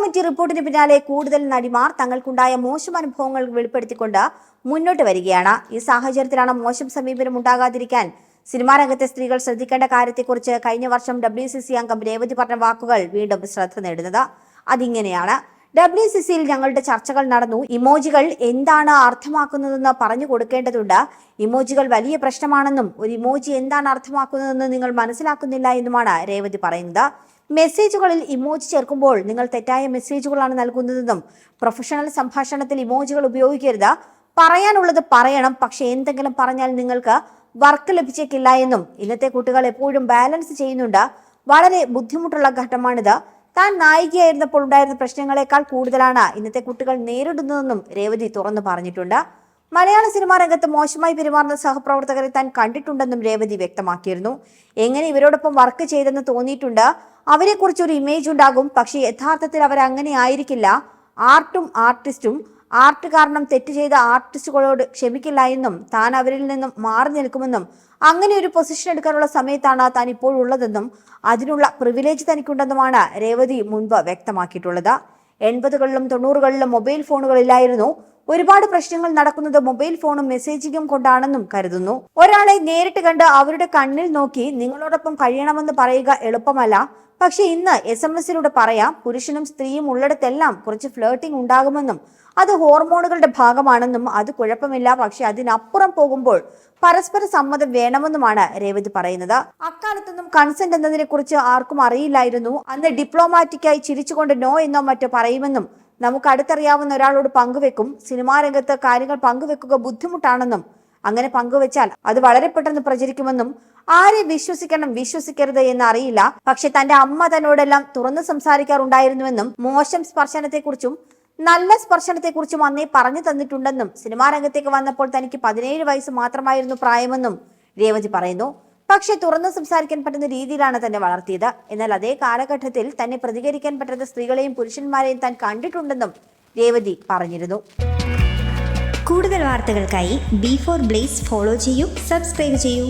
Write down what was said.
Committee റിപ്പോർട്ടിന് പിന്നാലെ കൂടുതൽ നടിമാർ തങ്ങൾക്കുണ്ടായ മോശം അനുഭവങ്ങൾ വെളിപ്പെടുത്തിക്കൊണ്ട് മുന്നോട്ട് വരികയാണ്. ഈ സാഹചര്യത്തിലാണ് മോശം സമീപനം ഉണ്ടാകാതിരിക്കാൻ സിനിമാ രംഗത്തെ സ്ത്രീകൾ ശ്രദ്ധിക്കേണ്ട കാര്യത്തെക്കുറിച്ച് കഴിഞ്ഞ വർഷം ഡബ്ല്യു സി സി അംഗം രേവതി പറഞ്ഞ വാക്കുകൾ വീണ്ടും ശ്രദ്ധ നേടുന്നത്. അതിങ്ങനെയാണ്. ഡബ്ല്യു സി സിയിൽ ഞങ്ങളുടെ ചർച്ചകൾ നടന്നു. ഇമോജികൾ എന്താണ് അർത്ഥമാക്കുന്നതെന്ന് പറഞ്ഞു കൊടുക്കേണ്ടതുണ്ട്. ഇമോജികൾ വലിയ പ്രശ്നമാണെന്നും ഒരു ഇമോജി എന്താണ് അർത്ഥമാക്കുന്നതെന്ന് നിങ്ങൾ മനസ്സിലാക്കുന്നില്ല എന്നുമാണ് രേവതി പറയുന്നത്. മെസ്സേജുകളിൽ ഇമോജി ചേർക്കുമ്പോൾ നിങ്ങൾ തെറ്റായ മെസ്സേജുകളാണ് നൽകുന്നതെന്നും പ്രൊഫഷണൽ സംഭാഷണത്തിൽ ഇമോജികൾ ഉപയോഗിക്കരുത്. പറയാനുള്ളത് പറയണം പക്ഷെ എന്തെങ്കിലും പറഞ്ഞാൽ നിങ്ങൾക്ക് വർക്ക് ലഭിച്ചേക്കില്ല എന്നും. ഇന്നത്തെ കുട്ടികൾ എപ്പോഴും ബാലൻസ് ചെയ്യുന്നുണ്ട്. വളരെ ബുദ്ധിമുട്ടുള്ള ഘട്ടമാണിത്. താൻ നായികയായിരുന്നപ്പോൾ ഉണ്ടായിരുന്ന പ്രശ്നങ്ങളെക്കാൾ കൂടുതലാണ് ഇന്നത്തെ കുട്ടികൾ നേരിടുന്നതെന്നും രേവതി തുറന്നു പറഞ്ഞിട്ടുണ്ട്. മലയാള സിനിമാ രംഗത്ത് മോശമായി പെരുമാറുന്ന സഹപ്രവർത്തകരെ താൻ കണ്ടിട്ടുണ്ടെന്നും രേവതി വ്യക്തമാക്കിയിരുന്നു. എങ്ങനെ ഇവരോടൊപ്പം വർക്ക് ചെയ്തെന്ന് തോന്നിയിട്ടുണ്ട്. അവരെക്കുറിച്ച് ഒരു ഇമേജ് ഉണ്ടാകും. പക്ഷേ യഥാർത്ഥത്തിൽ അവർ അങ്ങനെ ആയിരിക്കില്ല. ആർട്ടും ആർട്ടിസ്റ്റും ആർട്ട് കാരണം തെറ്റ് ചെയ്ത ആർട്ടിസ്റ്റുകളോട് ക്ഷമിക്കില്ല എന്നും താൻ അവരിൽ നിന്നും മാറി നിൽക്കുമെന്നും അങ്ങനെ ഒരു പൊസിഷൻ എടുക്കാനുള്ള സമയത്താണ് താൻ ഇപ്പോഴുള്ളതെന്നും അതിനുള്ള പ്രിവിലേജ് തനിക്കുണ്ടെന്നുമാണ് രേവതി മുൻപ് വ്യക്തമാക്കിയിട്ടുള്ളത്. എൺപതുകളിലും തൊണ്ണൂറുകളിലും മൊബൈൽ ഫോണുകളില്ലായിരുന്നു ഒരുപാട് പ്രശ്നങ്ങൾ നടക്കുന്നത് മൊബൈൽ ഫോണും മെസ്സേജിങ്ങും കൊണ്ടാണെന്നും കരുതുന്നു. ഒരാളെ നേരിട്ട് കണ്ട് അവരുടെ കണ്ണിൽ നോക്കി നിങ്ങളോടൊപ്പം കഴിയണമെന്ന് പറയുക എളുപ്പമല്ല. പക്ഷെ ഇന്ന് എസ് എം എസിലൂടെ പറയാം പുരുഷനും സ്ത്രീയും ഉള്ളിടത്തെല്ലാം കുറച്ച് ഫ്ലേട്ടിംഗ് ഉണ്ടാകുമെന്നും അത് ഹോർമോണുകളുടെ ഭാഗമാണെന്നും അത് കുഴപ്പമില്ല. പക്ഷെ അതിനപ്പുറം പോകുമ്പോൾ പരസ്പര സമ്മതം വേണമെന്നുമാണ് രേവതി പറയുന്നത്. അക്കാലത്തൊന്നും കൺസെന്റ് എന്നതിനെ കുറിച്ച് ആർക്കും അറിയില്ലായിരുന്നു. അന്ന് ഡിപ്ലോമാറ്റിക്കായി ചിരിച്ചുകൊണ്ട് നോ എന്നോ മറ്റോ പറയുമെന്നും നമുക്ക് അടുത്തറിയാവുന്ന ഒരാളോട് പങ്കുവെക്കും. സിനിമാ രംഗത്ത് കാര്യങ്ങൾ പങ്കുവെക്കുക ബുദ്ധിമുട്ടാണെന്നും അങ്ങനെ പങ്കുവെച്ചാൽ അത് വളരെ പെട്ടെന്ന് പ്രചരിക്കുമെന്നും ആരെ വിശ്വസിക്കണം വിശ്വസിക്കരുത് എന്ന് അറിയില്ല പക്ഷെ തന്റെ അമ്മ തന്നോടെല്ലാം തുറന്നു സംസാരിക്കാറുണ്ടായിരുന്നുവെന്നും മോശം സ്പർശനത്തെക്കുറിച്ചും നല്ല സ്പർശനത്തെക്കുറിച്ചും അന്നേ പറഞ്ഞു തന്നിട്ടുണ്ടെന്നും സിനിമാ രംഗത്തേക്ക് വന്നപ്പോൾ തനിക്ക് പതിനേഴ് വയസ്സ് മാത്രമായിരുന്നു പ്രായമെന്നും രേവതി പറയുന്നു. പക്ഷെ തുറന്നു സംസാരിക്കാൻ പറ്റുന്ന രീതിയിലാണ് തന്നെ വളർത്തിയത്. എന്നാൽ അതേ കാലഘട്ടത്തിൽ തന്നെ പ്രതികരിക്കാൻ പറ്റാത്ത സ്ത്രീകളെയും പുരുഷന്മാരെയും താൻ കണ്ടിട്ടുണ്ടെന്നും രേവതി പറഞ്ഞിരുന്നു. കൂടുതൽ വാർത്തകൾക്കായി ബി ഫോർ ബ്ലേസ് ഫോളോ ചെയ്യൂ സബ്സ്ക്രൈബ് ചെയ്യൂ.